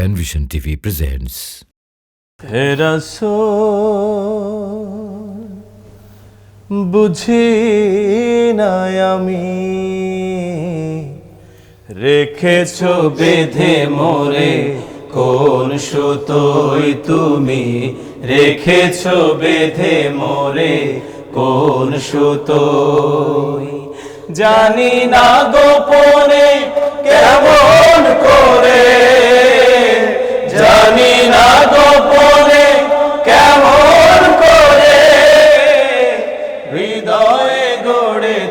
TV presents. হেরাসো বুঝি নাই আমি রেখেছ বেঁধে মোরে, কোন সুতোই তুমি রেখেছ বেঁধে মোরে, কোন সুতোই জানি না গোপনে কেমন করে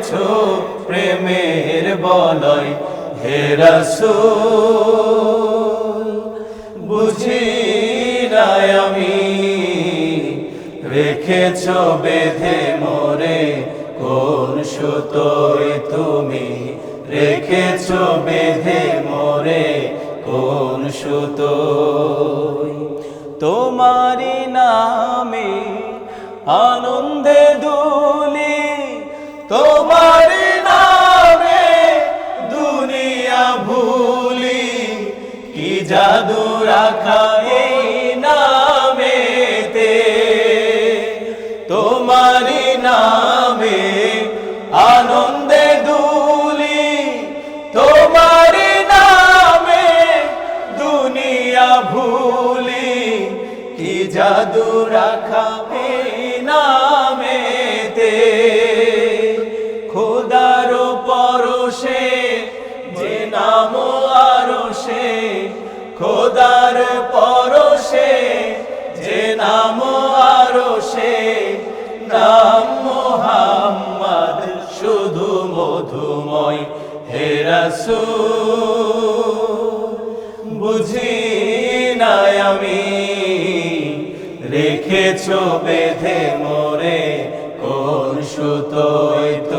গড়েছ প্রেমের বলয় হেরাসুল বুঝি নাই আমি রেখেছ বেঁধে মোরে, কোন সুতোয় তুমি রেখেছ বেঁধে মোরে, কোন সুতোয়? তোমারি নামে আনন্দে দুলি তোমারি নামে দুনিয়া ভুলি, কি জাদু রাখা এই নামেতে? তোমারি নামে আনন্দে দুলি তোমারি নামে দুনিয়া ভুলি, কি জাদু রাখা এই নামেতে? খোদার পরশে, যে নাম আরও সে, খোদার পরশে, যে নাম আরও সে, নাম মোহাম্মদ শুধু মধুময় হেরাসুল বুঝি নাই আমি, রেখেছ বেঁধে মোরে, কোন সুতোয় তুমি